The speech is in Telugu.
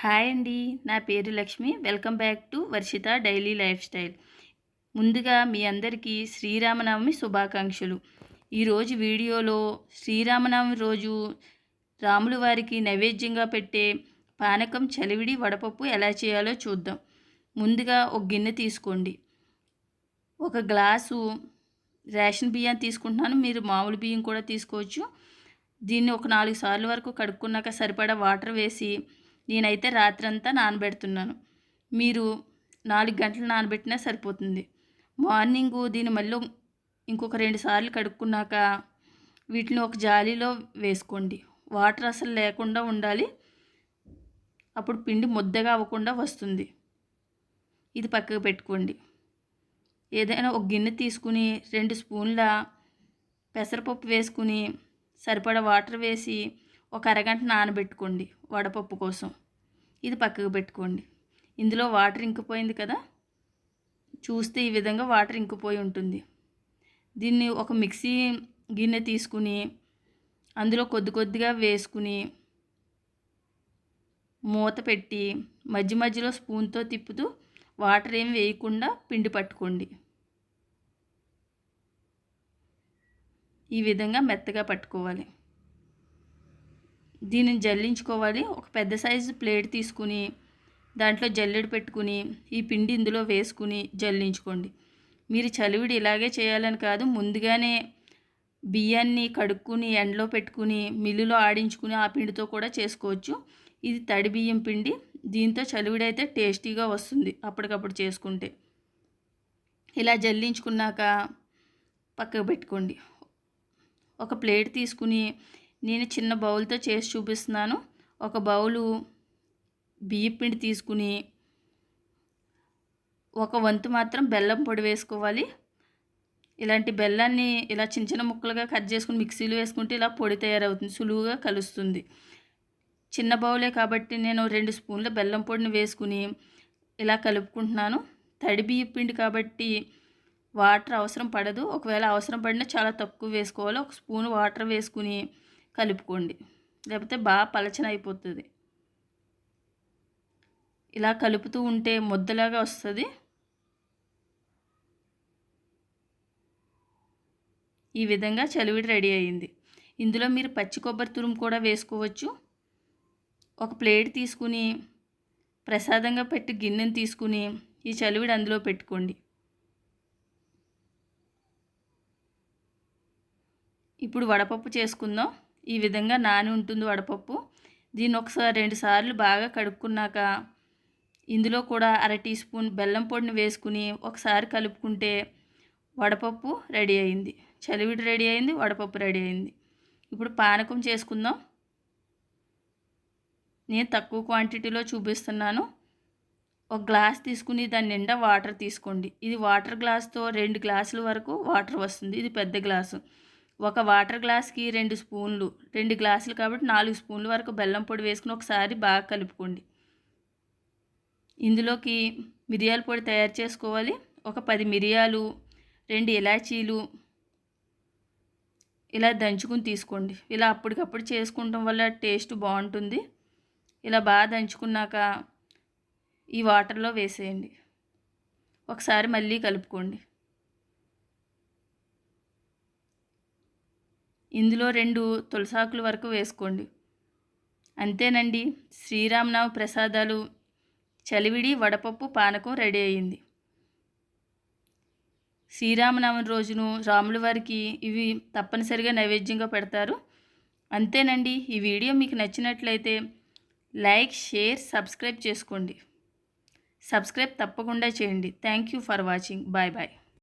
హాయ్ అండి. నా పేరు Lakshmi. Welcome back to Varshitha daily lifestyle. ముందుగా మీ అందరికీ శ్రీరామనవమి శుభాకాంక్షలు. ఈరోజు వీడియోలో శ్రీరామనవమి రోజు రాముల వారికి నైవేద్యంగా పెట్టే పానకం చలివిడి వడపప్పు ఎలా చేయాలో చూద్దాం. ముందుగా ఒక గిన్నె తీసుకోండి. ఒక గ్లాసు రేషన్ బియ్యం తీసుకుంటున్నాను. మీరు మామూలు బియ్యం కూడా తీసుకోవచ్చు. దీన్ని ఒక నాలుగు సార్లు వరకు కడుక్కున్నాక సరిపడా వాటర్ వేసి నేనైతే రాత్రంతా నానబెడుతున్నాను. మీరు నాలుగు గంటలు నానబెట్టినా సరిపోతుంది. మార్నింగు దీన్ని మళ్ళీ ఇంకొక రెండు సార్లు కడుక్కున్నాక వీటిని ఒక జాలీలో వేసుకోండి. వాటర్ అసలు లేకుండా ఉండాలి. అప్పుడు పిండి ముద్దగా అవ్వకుండా వస్తుంది. ఇది పక్కకు పెట్టుకోండి. ఏదైనా ఒక గిన్నె తీసుకుని రెండు స్పూన్ల పెసరపప్పు వేసుకుని సరిపడా వాటర్ వేసి ఒక అరగంట నానబెట్టుకోండి వడపప్పు కోసం. ఇది పక్కకు పెట్టుకోండి. ఇందులో వాటర్ ఇంకిపోయింది కదా? చూస్తే ఈ విధంగా వాటర్ ఇంకిపోయి ఉంటుంది. దీన్ని ఒక మిక్సీ గిన్నె తీసుకుని అందులో కొద్ది కొద్దిగా వేసుకుని మూత పెట్టి మధ్య మధ్యలో స్పూన్తో తిప్పుతూ వాటర్ ఏం వేయకుండా పిండి పట్టుకోండి. ఈ విధంగా మెత్తగా పట్టుకోవాలి. దీనిని జల్లించుకోవాలి. ఒక పెద్ద సైజు ప్లేట్ తీసుకుని దాంట్లో జల్లెడు పెట్టుకుని ఈ పిండి ఇందులో వేసుకుని జల్లించుకోండి. మీరు చలివిడి ఇలాగే చేయాలని కాదు ముందుగానే బియ్యాన్ని కడుక్కుని ఎండలో పెట్టుకుని మిల్లులో ఆడించుకుని ఆ పిండితో కూడా చేసుకోవచ్చు. ఇది తడి బియ్యం పిండి. దీంతో చలివిడి అయితే టేస్టీగా వస్తుంది అప్పటికప్పుడు చేసుకుంటే. ఇలా జల్లించుకున్నాక పక్కకు పెట్టుకోండి. ఒక ప్లేట్ తీసుకుని నేను చిన్న బౌల్తో చేసి చూపిస్తున్నాను. ఒక బౌలు బియ్య పిండి తీసుకుని ఒక వంతు మాత్రం బెల్లం పొడి వేసుకోవాలి. ఇలాంటి బెల్లాన్ని ఇలా చిన్న చిన్న ముక్కలుగా కట్ చేసుకుని మిక్సీలో వేసుకుంటే ఇలా పొడి తయారవుతుంది సులువుగా కలుస్తుంది. చిన్న బౌలే కాబట్టి నేను రెండు స్పూన్ల బెల్లం పొడిని వేసుకుని ఇలా కలుపుకుంటున్నాను. తడి బియ్య పిండి కాబట్టి వాటర్ అవసరం పడదు. ఒకవేళ అవసరం పడినా చాలా తక్కువ వేసుకోవాలి. ఒక స్పూన్ వాటర్ వేసుకుని కలుపుకోండి. లేకపోతే బాగా పలచన అయిపోతుంది ఇలా కలుపుతూ ఉంటే ముద్దలాగా వస్తుంది. ఈ విధంగా చలివిడి రెడీ అయింది. ఇందులో మీరు పచ్చి కొబ్బరి తురుము కూడా వేసుకోవచ్చు. ఒక ప్లేట్ తీసుకుని ప్రసాదంగా పెట్టి గిన్నెను తీసుకుని ఈ చలివిడి అందులో పెట్టుకోండి. ఇప్పుడు వడపప్పు చేసుకుందాం. ఈ విధంగా నాని ఉంటుంది వడపప్పు. దీన్ని ఒకసారి రెండు సార్లు బాగా కడుక్కున్నాక ఇందులో కూడా అర టీ స్పూన్ బెల్లం పొడిని వేసుకుని ఒకసారి కలుపుకుంటే వడపప్పు రెడీ అయింది. చలివిడి రెడీ అయింది వడపప్పు రెడీ అయింది. ఇప్పుడు పానకం చేసుకుందాం. నేను తక్కువ క్వాంటిటీలో చూపిస్తున్నాను. ఒక గ్లాస్ తీసుకుని దాని నిండా వాటర్ తీసుకోండి. ఇది వాటర్ గ్లాస్తో రెండు గ్లాసుల వరకు వాటర్ వస్తుంది. ఇది పెద్ద గ్లాసు. ఒక వాటర్ గ్లాస్కి రెండు స్పూన్లు రెండు గ్లాసులు కాబట్టి నాలుగు స్పూన్ల వరకు బెల్లం పొడి వేసుకుని ఒకసారి బాగా కలుపుకోండి. ఇందులోకి మిరియాల పొడి తయారు చేసుకోవాలి. ఒక పది మిరియాలు రెండు ఇలాచీలు ఇలా దంచుకుని తీసుకోండి. ఇలా అప్పటికప్పుడు చేసుకుంటాం వల్ల టేస్ట్ బాగుంటుంది. ఇలా బాగా దంచుకున్నాక ఈ వాటర్లో వేసేయండి. ఒకసారి మళ్ళీ కలుపుకోండి. ఇందులో రెండు తులసాకుల వరకు వేసుకోండి. అంతేనండి శ్రీరామనవ ప్రసాదాలు చలివిడి వడపప్పు పానకం రెడీ అయింది. శ్రీరామనవమి రోజును రాముల వారికి ఇవి తప్పనిసరిగా నైవేద్యంగా పెడతారు. అంతేనండి ఈ వీడియో మీకు నచ్చినట్లయితే లైక్ షేర్ సబ్స్క్రైబ్ చేసుకోండి. సబ్స్క్రైబ్ తప్పకుండా చేయండి. Thank you for watching. Bye bye.